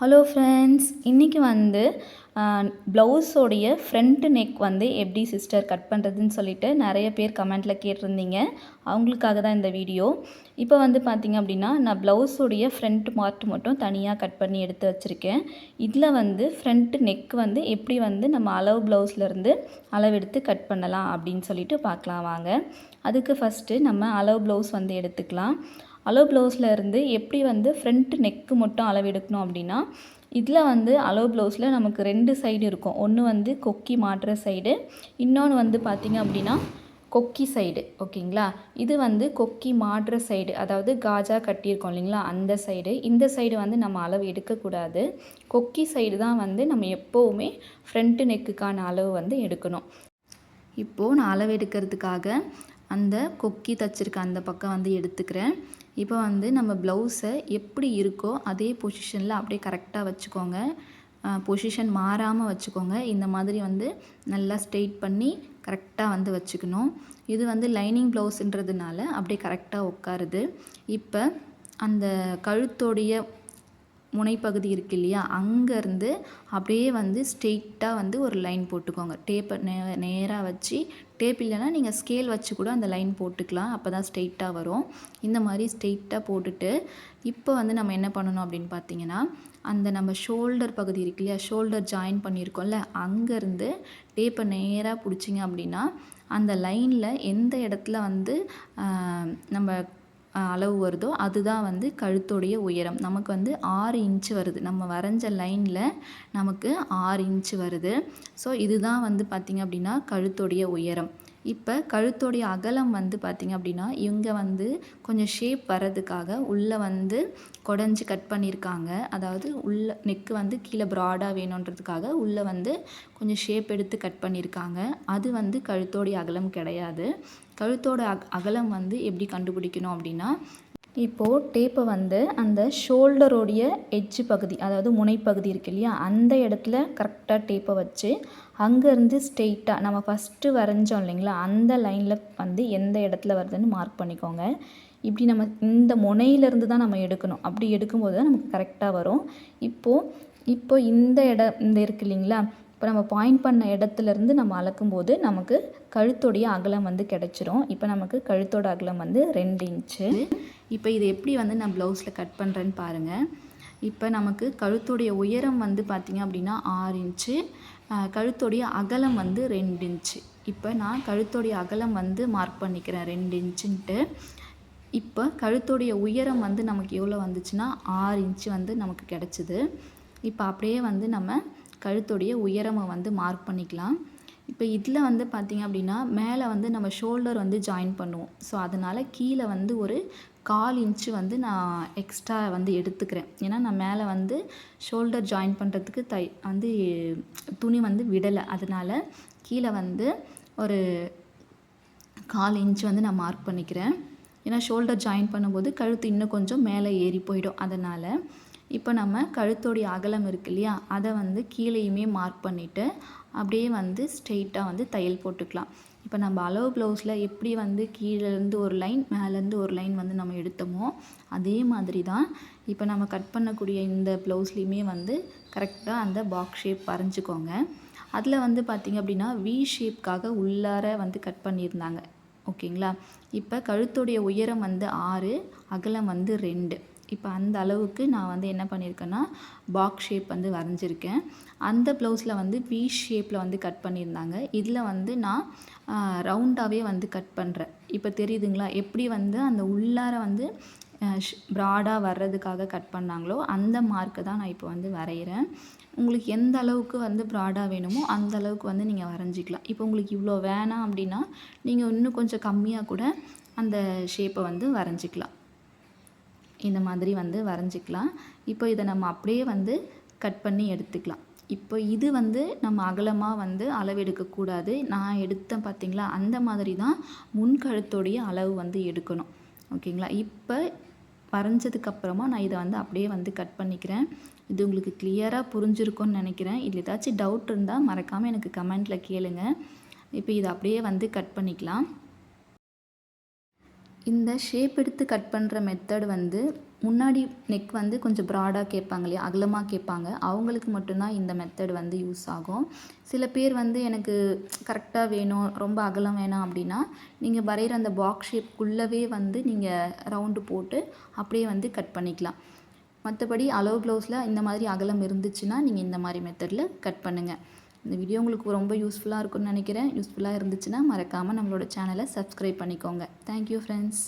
Hello friends இன்றைக்கி வந்து ப்ளவுஸோடைய front neck வந்து எப்படி சிஸ்டர் கட் பண்ணுறதுன்னு சொல்லிட்டு நிறைய பேர் கமெண்ட்டில் கேட்டிருந்தீங்க. அவங்களுக்காக தான் இந்த வீடியோ இப்போ வந்து பார்த்திங்க அப்படின்னா நான் ப்ளவுஸோடைய ஃப்ரண்ட் பார்ட் மட்டும் தனியாக கட் பண்ணி எடுத்து வச்சுருக்கேன். இதில் வந்து ஃப்ரண்ட் நெக் வந்து எப்படி வந்து நம்ம அளவு ப்ளவுஸ்லேருந்து அளவெடுத்து கட் பண்ணலாம் அப்படின்னு சொல்லிட்டு பார்க்கலாம் வாங்க. அதுக்கு ஃபஸ்ட்டு நம்ம அளவு ப்ளவுஸ் வந்து எடுத்துக்கலாம். அலோ ப்ளவுஸில் இருந்து எப்படி வந்து ஃப்ரண்ட் நெக்கு மட்டும் அளவு எடுக்கணும் அப்படின்னா இதில் வந்து அலோ ப்ளவுஸில் நமக்கு ரெண்டு சைடு இருக்கும். ஒன்று வந்து கொக்கி மாட்டுற சைடு இன்னொன்று வந்து பார்த்திங்க அப்படின்னா கொக்கி சைடு ஓகேங்களா? இது வந்து கொக்கி மாடுற சைடு அதாவது காஜா கட்டியிருக்கோம் இல்லைங்களா? அந்த சைடு இந்த சைடு வந்து நம்ம அளவு எடுக்கக்கூடாது. கொக்கி சைடு தான் வந்து நம்ம எப்போவுமே ஃப்ரண்ட்டு நெக்குக்கான அளவு வந்து எடுக்கணும். இப்போது நான் அளவு எடுக்கிறதுக்காக அந்த கொக்கி தச்சிருக்க அந்த பக்கம் வந்து எடுத்துக்கிறேன். இப்போ வந்து நம்ம ப்ளவுஸை எப்படி இருக்கோ அதே பொசிஷனில் அப்படியே கரெக்டாக வச்சுக்கோங்க. பொசிஷன் மாறாமல் வச்சுக்கோங்க. இந்த மாதிரி வந்து நல்லா ஸ்ட்ரெயிட் பண்ணி கரெக்டாக வந்து வச்சுக்கணும். இது வந்து லைனிங் ப்ளவுஸுன்றதுனால அப்படியே கரெக்டாக உட்காருது. இப்போ அந்த கழுத்தோடைய முனைப்பகுதி இருக்குது இல்லையா? அங்கேருந்து அப்படியே வந்து ஸ்ட்ரெயிட்டாக வந்து ஒரு லைன் போட்டுக்கோங்க. டேப்பை நே நேராக வச்சு டேப் இல்லைன்னா நீங்கள் ஸ்கேல் வச்சு கூட அந்த லைன் போட்டுக்கலாம். அப்போ தான் ஸ்ட்ரெயிட்டாக வரும். இந்த மாதிரி ஸ்ட்ரெயிட்டாக போட்டுட்டு இப்போ வந்து நம்ம என்ன பண்ணணும் அப்படின்னு பார்த்தீங்கன்னா அந்த நம்ம ஷோல்டர் பகுதி இருக்கு இல்லையா? ஷோல்டர் ஜாயின் பண்ணியிருக்கோம்ல அங்கேருந்து டேப்பை நேராக பிடிச்சிங்க அப்படின்னா அந்த லைனில் எந்த இடத்துல வந்து நம்ம அளவு வருதோ அதுதான் வந்து கழுத்துடைய உயரம். நமக்கு வந்து ஆறு இன்ச்சு வருது. நம்ம வரைஞ்ச லைனில் நமக்கு ஆறு இன்ச்சு வருது. ஸோ இதுதான் வந்து பார்த்திங்க அப்படின்னா கழுத்துடைய உயரம். இப்போ கழுத்தோடைய அகலம் வந்து பார்த்திங்க அப்படின்னா இவங்க வந்து கொஞ்சம் ஷேப் வர்றதுக்காக உள்ளே வந்து குடஞ்சி கட் பண்ணியிருக்காங்க அதாவது உள்ள நெக்கு வந்து கீழே ப்ராடாக வேணுன்றதுக்காக உள்ளே வந்து கொஞ்சம் ஷேப் எடுத்து கட் பண்ணியிருக்காங்க அது வந்து கழுத்தோடைய அகலம் கிடையாது. கழுத்தோட அக் அகலம் வந்து எப்படி கண்டுபிடிக்கணும் அப்படின்னா இப்போது டேப்பை வந்து அந்த ஷோல்டரோடைய எட்ஜு பகுதி அதாவது முனைப்பகுதி இருக்கு இல்லையா? அந்த இடத்துல கரெக்டாக டேப்பை வச்சு அங்கேருந்து ஸ்ட்ரெயிட்டாக நம்ம ஃபஸ்ட்டு வரைஞ்சோம் இல்லைங்களா? அந்த லைனில் வந்து எந்த இடத்துல வருதுன்னு மார்க் பண்ணிக்கோங்க. இப்படி நம்ம இந்த முனையிலேருந்து தான் நம்ம எடுக்கணும். அப்படி எடுக்கும்போது தான் நமக்கு கரெக்டாக வரும். இப்போது இப்போ இந்த இடம் இந்த இருக்கு இல்லைங்களா? இப்போ நம்ம பாயிண்ட் பண்ண இடத்துலேருந்து நம்ம அளக்கும்போது நமக்கு கழுத்தோடைய அகலம் வந்து கிடச்சிரும். இப்போ நமக்கு கழுத்தோட அகலம் வந்து ரெண்டு இன்ச்சு இப்போ இது எப்படி வந்து நான் ப்ளவுஸில் கட் பண்ணுறேன்னு பாருங்கள் இப்போ நமக்கு கழுத்துடைய உயரம் வந்து பார்த்திங்க அப்படின்னா ஆறு இன்ச்சு கழுத்துடைய அகலம் வந்து ரெண்டு இன்ச்சு இப்போ நான் கழுத்துடைய அகலம் வந்து மார்க் பண்ணிக்கிறேன் ரெண்டு இன்ச்சுன்ட்டு இப்போ கழுத்துடைய உயரம் வந்து நமக்கு எவ்வளோ வந்துச்சுன்னா ஆறு இன்ச்சு வந்து நமக்கு கிடச்சிது. இப்போ அப்படியே வந்து நம்ம கழுத்துடைய உயரமாக வந்து மார்க் பண்ணிக்கலாம். இப்போ இதில் வந்து பார்த்திங்க அப்படின்னா மேலே வந்து நம்ம ஷோல்டர் வந்து ஜாயின் பண்ணுவோம். ஸோ அதனால் கீழே வந்து ஒரு கால் இன்ச்சு வந்து நான் எக்ஸ்ட்ரா வந்து எடுத்துக்கிறேன். ஏன்னா நான் மேலே வந்து ஷோல்டர் ஜாயின் பண்ணுறதுக்கு தை வந்து துணி வந்து விடலை. அதனால் கீழே வந்து ஒரு கால் இன்ச் வந்து நான் மார்க் பண்ணிக்கிறேன். ஏன்னா ஷோல்டர் ஜாயின் பண்ணும்போது கழுத்து இன்னும் கொஞ்சம் மேலே ஏறி போயிடும். அதனால் இப்போ நம்ம கழுத்தோடைய அகலம் இருக்கு இல்லையா? அதை வந்து கீழேயுமே மார்க் பண்ணிவிட்டு அப்படியே வந்து ஸ்ட்ரெயிட்டாக வந்து தையல் போட்டுக்கலாம். இப்போ நம்ம அளவு ப்ளவுஸில் எப்படி வந்து கீழேருந்து ஒரு லைன் மேலேருந்து ஒரு லைன் வந்து நம்ம எடுத்தோமோ அதே மாதிரி தான் இப்போ நம்ம கட் பண்ணக்கூடிய இந்த ப்ளவுஸ்லேயுமே வந்து கரெக்டாக அந்த பாக்ஸ் ஷேப் வரைஞ்சிக்கோங்க. அதில் வந்து பார்த்திங்க அப்படின்னா வி ஷேப்காக உள்ளார வந்து கட் பண்ணியிருந்தாங்க. ஓகேங்களா? இப்போ கழுத்துடைய உயரம் வந்து ஆறு அகலம் வந்து ரெண்டு. இப்போ அந்த அளவுக்கு நான் வந்து என்ன பண்ணியிருக்கேன்னா பாக்ஸ் ஷேப் வந்து வரைஞ்சிருக்கேன். அந்த ப்ளவுஸில் வந்து வி ஷேப்பில் வந்து கட் பண்ணியிருந்தாங்க. இதில் வந்து நான் ரவுண்டாகவே வந்து கட் பண்ணுறேன் இப்போ தெரியுதுங்களா? எப்படி வந்து அந்த உள்ளார வந்து ப்ராடாக வர்றதுக்காக கட் பண்ணாங்களோ அந்த மார்க்கை தான் நான் இப்போ வந்து வரைகிறேன் உங்களுக்கு எந்த அளவுக்கு வந்து ப்ராடாக வேணுமோ அந்த அளவுக்கு வந்து நீங்கள் வரைஞ்சிக்கலாம். இப்போ உங்களுக்கு இவ்வளோ வேணாம் அப்படின்னா நீங்கள் இன்னும் கொஞ்சம் கம்மியாக கூட அந்த ஷேப்பை வந்து வரைஞ்சிக்கலாம். இந்த மாதிரி வந்து வரைஞ்சிக்கலாம். இப்போ இதை நம்ம அப்படியே வந்து கட் பண்ணி எடுத்துக்கலாம். இப்போ இது வந்து நம்ம அகலமாக வந்து அளவு எடுக்கக்கூடாது நான் எடுத்தேன் பார்த்தீங்களா? அந்த மாதிரி தான் முன்கழுத்தோடைய அளவு வந்து எடுக்கணும். ஓகேங்களா? இப்போ வரைஞ்சதுக்கப்புறமா நான் இதை வந்து அப்படியே வந்து கட் பண்ணிக்கிறேன். இது உங்களுக்கு கிளியராக புரிஞ்சிருக்கும்னு நினைக்கிறேன். இதில் ஏதாச்சும் டவுட் இருந்தால் மறக்காமல் எனக்கு கமெண்ட்டில் கேளுங்க. இப்போ இதை அப்படியே வந்து கட் பண்ணிக்கலாம். இந்த ஷேப் எடுத்து கட் பண்ணுற மெத்தட் வந்து முன்னாடி நெக் வந்து கொஞ்சம் ப்ராடாக கேட்பாங்க இல்லையா? அகலமாக கேட்பாங்க. அவங்களுக்கு மட்டும்தான் இந்த மெத்தட் வந்து யூஸ் ஆகும். சில பேர் வந்து எனக்கு கரெக்டாக வேணும் ரொம்ப அகலம் வேணாம் அப்படின்னா நீங்கள் வரைகிற அந்த பாக்ஸ் ஷேப்புக்குள்ளவே வந்து நீங்கள் ரவுண்டு போட்டு அப்படியே வந்து கட் பண்ணிக்கலாம். மற்றபடி அளவு க்ளவுஸில் இந்த மாதிரி அகலம் இருந்துச்சுன்னா நீங்கள் இந்த மாதிரி மெத்தடில் கட் பண்ணுங்கள் இந்த வீடியோ உங்களுக்கு ரொம்ப யூஸ்ஃபுல்லாக இருக்கும்னு நினைக்கிறேன். யூஸ்ஃபுல்லாக இருந்துச்சுன்னா மறக்காமல் நம்மளோட சேனலை சப்ஸ்கிரைப் பண்ணிக்கோங்க. Thank you friends